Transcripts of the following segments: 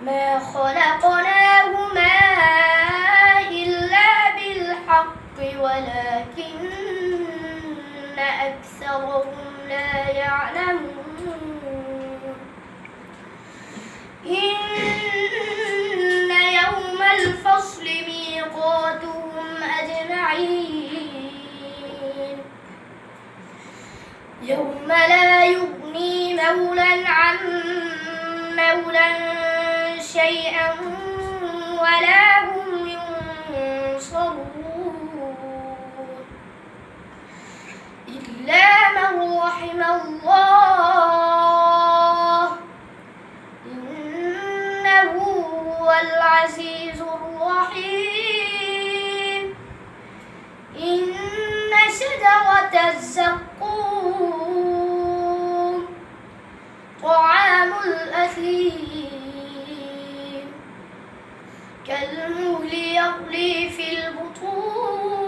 ما خلقناهما إلا بالحق ولكن أكثرهم لا يعلمون. إن يوم الفصل ميقاتهم أجمعين. يوم لا يغني مولى عن مولى شيئا ولا هم ينصرون إلا من رحم الله. إنه هو العزيز الرحيم. إن شجرة الزقوم طعام الأثيم. كالمهل يغلي في البطون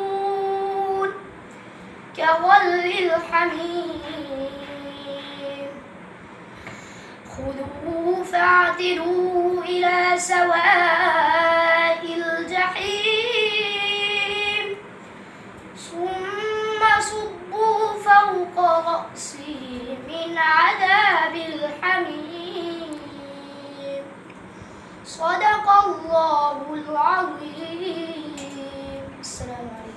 كغل الحميم. خذوه فاعتلوه إلى سواء الجحيم. ثم صبوا فوق رأسه من عذاب الحميم. صدق الله আসসালামু আলাইকুম